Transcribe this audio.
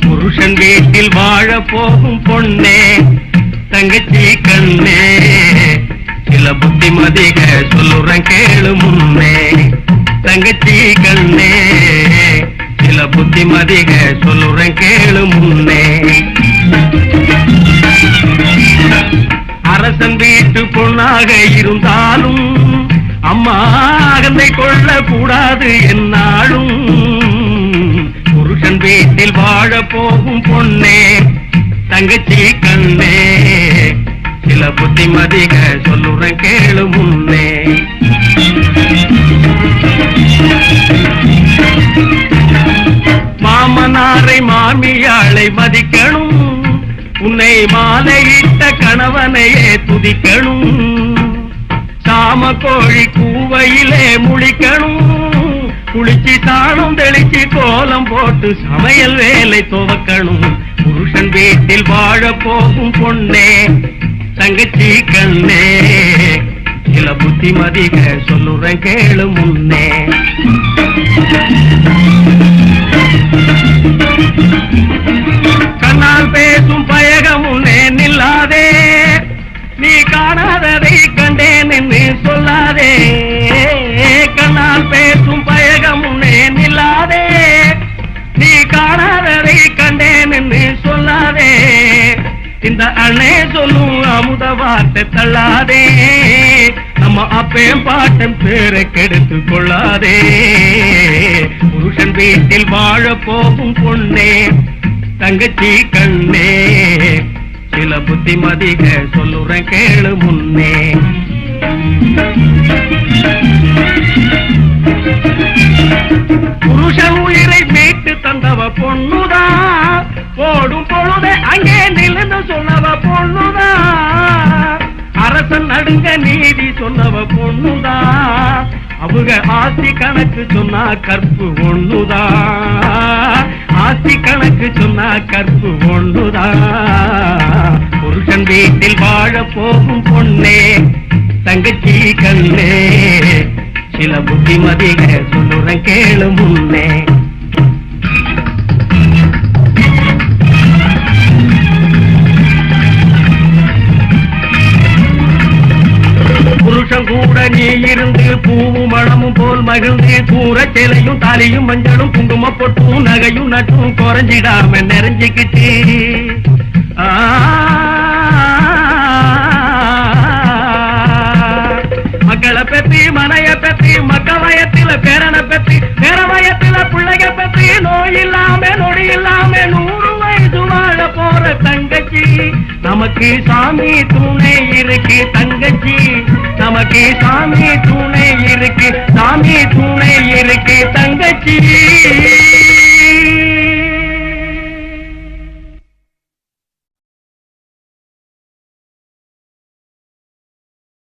புருஷன் வீட்டில் வாழ போகும் பொண்ணே தங்கச்சி கண்ணே. சில புத்திமதிக சொல்லுறேன் கேளு முன்னே தங்கச்சி கண்ணே. சில புத்திமதிக சொல்லுறேன் கேளு முன்னே. அரசன் வீட்டு பொண்ணாக இருந்தாலும் அம்மா அகந்தை கொள்ள கூடாது என்னாலும். புருஷன் வீட்டில் வாழ போகும் பொண்ணே தங்கச்சி கண்ணே. சில புத்திமதிக சொல்லுறேன் கேளு முன்னே. மாமனாரை மாமியாளை மதிக்கணும். உன்னை மாலையிட்ட கணவனையே துதிக்கணும். கோழி கூவையிலே முழிக்கணும். குளிச்சு தானும் தெளிச்சு கோலம் போட்டு சமையல் வேலை துவக்கணும். புருஷன் வீட்டில் வாழ போகும் பொண்ணே தங்கச்சி கண்ணே. சில புத்திமதிக சொல்லுறேன் கேளு முன்னே. இந்த அண்ணே சொல்லும் அமுத வார்த்தை தள்ளாதே. நம்ம அப்பேன் பாட்டம் பேரை கெடுத்து கொள்ளாதே. புருஷன் வீட்டில் வாழ போகும் பொண்ணே தங்கச்சி கண்ணே. சில புத்திமதிக சொல்லுறேன் கேளு முன்னே. புருஷன் உயிரை மீட்டு தந்தவ பொண்ணு நடுங்க சொன்னவ பொண்ணுதா? அவங்க ஆஸ்தி கணக்கு சொன்னா கற்பு ஒண்ணுதா? ஆஸ்தி கணக்கு சொன்னா கற்பு ஒண்ணுதா? புருஷன் வீட்டில் வாழ போகும் பொண்ணே தங்கச்சி கண்ணே. சில புத்திமதிக சொல்லுறேன் கேளு முன்னே. கூட நீ இருந்து பூவும் மணமும் போல் மகிழ்ந்து கூற சேலையும் தாலியும் மஞ்சளும் குங்கும பொட்டும் நகையும் நட்டும் குறைஞ்சிடாம நிறைஞ்சுக்கிட்டு மக்களை பத்தி மனைய பத்தி மக்கவயத்தில பேரனை பத்தி பேரவயத்தில பிள்ளைய பத்தி நோய் இல்லாம நொடி இல்லாம நூறு வயது வாழ போற தங்கச்சி. நமக்கு சாமி துணை இருக்கு தங்கச்சி. நமக்கு சாமி துணை இருக்கு சாமி துணை இருக்கு தங்கச்சி.